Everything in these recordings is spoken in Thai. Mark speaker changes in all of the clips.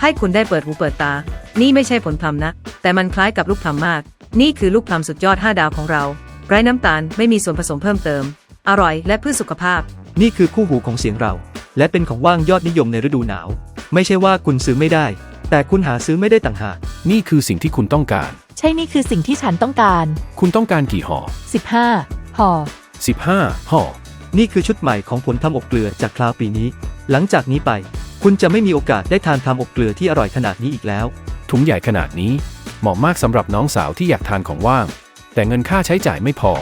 Speaker 1: ให้คุณได้เปิดหูเปิดตา นี่ไม่ใช่ผลพลัมนะ แต่มันคล้ายกับลูกพลัมมาก นี่คือลูกพลัมสุดยอด 5 ดาวของเรา ไร้น้ำตาลไม่มีส่วนผสมเพิ่มเติม อร่อยและเพื่อสุขภาพ
Speaker 2: นี่คือคู่หูของเสียงเรา และเป็นของว่างยอดนิยมในฤดูหนาว ไม่ใช่ว่าคุณซื้อไม่ได้ แต่คุณหาซื้อไม่ได้ต่างหาก
Speaker 3: นี่คือสิ่งที่คุณต้องการ
Speaker 4: ใช่นี่คือสิ่งที่ฉันต้องการ
Speaker 3: คุณต้องการกี่ห่อ
Speaker 4: 15ห่อ
Speaker 3: 15ห่อ
Speaker 2: นี่คือชุดใหม่ของผลทำอบเกลือจากคราวปีนี้ หลังจากนี้ไป คุณจะไม่มีโอกาสได้ทานทำอบเกลือที่อร่อยขนาดนี้อีกแล้ว
Speaker 3: ถุงใหญ่ขนาดนี้ เหมาะมากสำหรับน้องสาวที่อยากทานของว่าง แต่เงินค่าใช้จ่ายไม่พอ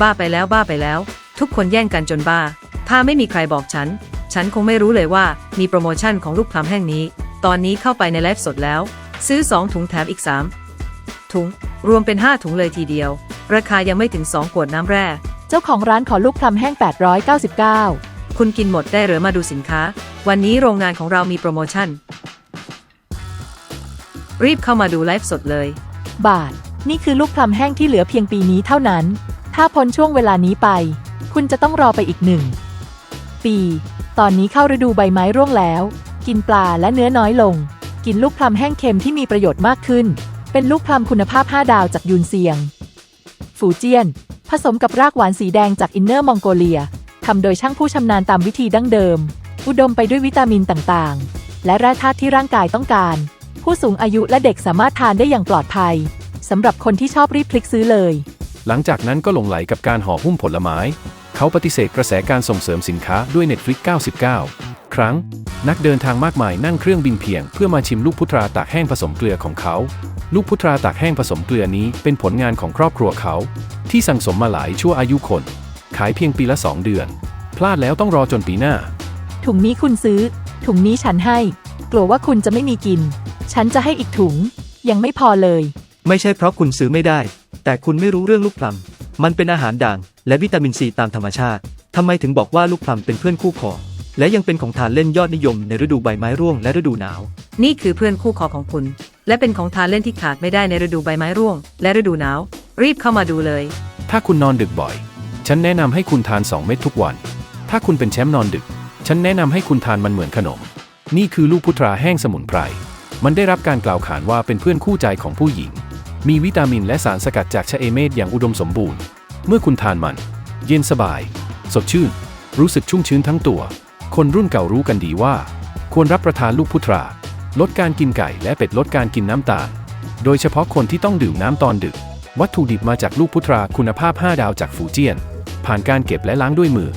Speaker 1: บ้าไปแล้วบ้าไปแล้ว ทุกคนแย่งกันจนบ้า ถ้าไม่มีใครบอกฉัน ฉันคงไม่รู้เลยว่ามีโปรโมชั่นของลูกพลัมแห่งนี้ ตอนนี้เข้าไปในไลฟ์สดแล้ว ซื้อ 2 ถุงแถมอีก 3 ถุง รวมเป็น 5 ถุงเลยทีเดียว ราคายังไม่ถึง 2 ขวดน้ำแร่
Speaker 4: เจ้าของร้านขอลูกพลัมแห้ง 899
Speaker 1: คุณกินหมดได้หรือมาดูสินค้า วันนี้โรงงานของเรามีโปรโมชั่น รีบเข้ามาดูไลฟ์สดเลย
Speaker 4: บาท นี่คือลูกพลัมแห้งที่เหลือเพียงปีนี้เท่านั้น ถ้าพ้นช่วงเวลานี้ไป คุณจะต้องรอไปอีกหนึ่ง ปี ตอนนี้เข้าฤดูใบไม้ร่วงแล้ว กินปลาและเนื้อน้อยลง กินลูกพลัมแห้งเค็มที่มีประโยชน์มากขึ้น เป็นลูกพลัมคุณภาพ 5 ดาวจากยูนเซียง ฟูเจียน ผสมกับรากหวานสีแดงจากอินเนอร์มองโกเลีย ทำโดยช่างผู้ชำนาญตามวิธีดั้งเดิม อุดมไปด้วยวิตามินต่างๆ และแร่ธาตุที่ร่างกายต้องการ ผู้สูงอายุและเด็กสามารถทานได้อย่างปลอดภัยสำหรับคนที่ชอบรีบพลิกซื้อเลย
Speaker 3: หลังจากนั้นก็หลงไหลกับการห่อหุ้มผลไม้ เขาปฏิเสธกระแสการส่งเสริมสินค้าด้วย Netflix 99 ครั้ง นักเดินทางมากมายนั่งเครื่องบินเพียง เพื่อมาชิมลูกพุทราตากแห้งผสมเกลือของเขา ลูกพุทราตากแห้งผสมเกลือนี้เป็นผลงานของครอบครัวเขา ที่สั่งสมมาหลายชั่วอายุคน ขายเพียงปีละ 2 เดือน พลาดแล้วต้องรอจนปีหน้า
Speaker 4: ถุงนี้คุณซื้อ ถุงนี้ฉันให้ กลัวว่าคุณจะไม่มีกิน ฉันจะให้อีกถุง ยังไม่พอเลย
Speaker 2: ไม่ใช่เพราะคุณซื้อไม่ได้ แต่คุณไม่รู้เรื่องลูกพลัม มันเป็นอาหารด่าง และวิตามินซีตามธรรมชาติ ทำไมถึงบอกว่าลูกพลัมเป็นเพื่อนคู่คอและยังเป็นของทานเล่นยอดนิยมในฤดูใบไม้ร่วงและฤดูหนาว
Speaker 1: นี่คือเพื่อนคู่คอของคุณ และเป็นของทานเล่นที่ขาดไม่ได้ในฤดูใบไม้ร่วง และฤดูหนาว รีบเข้ามาดูเลย
Speaker 3: ถ้าคุณนอนดึกบ่อย ฉันแนะนำให้คุณทาน 2 เม็ดทุกวัน ถ้าคุณเป็นแชมป์นอนดึก ฉันแนะนำให้คุณทานมันเหมือนขนม นี่คือลูกพุทราแห้งสมุนไพร มันได้รับการกล่าวขานว่าเป็นเพื่อนคู่ใจของผู้หญิง มีวิตามินและสารสกัดจากชะเอเมดอย่างอุดมสมบูรณ์ เมื่อคุณทานมัน เย็นสบาย สดชื่น รู้สึกชุ่มชื้นทั้งตัว คนรุ่นเก่ารู้กันดีว่า ควรรับประทานลูกพุทรา ลดการกินไก่และเป็ดลดการกินน้ำตาล โดยเฉพาะคนที่ต้องดื่มน้ำตอนดึก วัตถุดิบมาจากลูกพุทราคุณภาพ 5 ดาวจากฟูเจียน ผ่านการเก็บและล้างด้วยมือ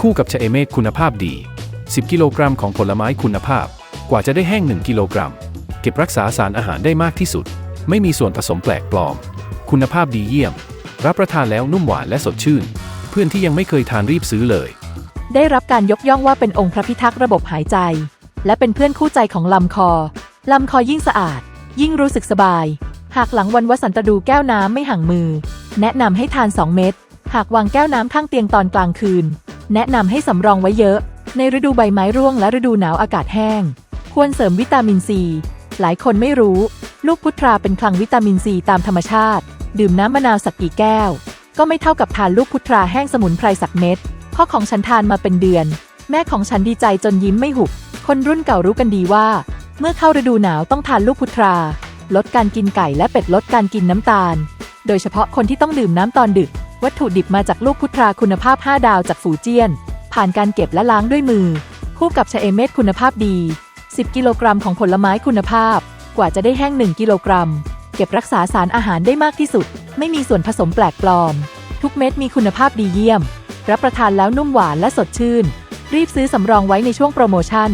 Speaker 3: คู่กับชะเอเมดคุณภาพดี 10 กิโลกรัมของผลไม้คุณภาพ กว่าจะได้แห้ง 1 กิโลกรัม เก็บรักษาสารอาหารได้มากที่สุด ไม่มีส่วนผสมแปลกปลอม คุณภาพดีเยี่ยม รับประทานแล้วนุ่มหวานและสดชื่น เพื่อนที่ยังไม่เคยทานรีบซื้อเลย
Speaker 4: ได้รับการยกย่องว่าเป็นองค์พระพิทักษ์ระบบหายใจ และเป็นเพื่อนคู่ใจของลำคอ ลำคอยิ่งสะอาด ยิ่งรู้สึกสบาย หากหลังวันวสันตดูแก้วน้ำไม่ห่างมือ แนะนำให้ทาน 2 เม็ด หากวางแก้วน้ำข้างเตียงตอนกลางคืน แนะนำให้สำรองไว้เยอะ ในฤดูใบไม้ร่วงและฤดูหนาวอากาศแห้ง ควรเสริมวิตามินซี หลายคนไม่รู้ ลูกพุทราเป็นคลังวิตามินซีตามธรรมชาติ ดื่มน้ำมะนาวสักกี่แก้ว ก็ไม่เท่ากับทานลูกพุทราแห้งสมุนไพรสักเม็ดพ่อของฉันทานมาเป็นเดือน แม่ของฉันดีใจจนยิ้มไม่หุบ คนรุ่นเก่ารู้กันดีว่า เมื่อเข้าฤดูหนาวต้องทานลูกพุทรา ลดการกินไก่และเป็ดลดการกินน้ำตาล โดยเฉพาะคนที่ต้องดื่มน้ำตอนดึก วัตถุดิบมาจากลูกพุทราคุณภาพ 5 ดาวจากฝูเจี้ยน ผ่านการเก็บและล้างด้วยมือ คู่กับชะเอเม็ดคุณภาพดี 10 กิโลกรัมของผลไม้คุณภาพ กว่าจะได้แห้ง 1 กิโลกรัม เก็บรักษาสารอาหารได้มากที่สุด ไม่มีส่วนผสมแปลกปลอม ทุกเม็ดมีคุณภาพดีเยี่ยม รับประทานแล้วนุ่มหวานและสดชื่น รีบซื้อสำรองไว้ในช่วงโปรโมชั่น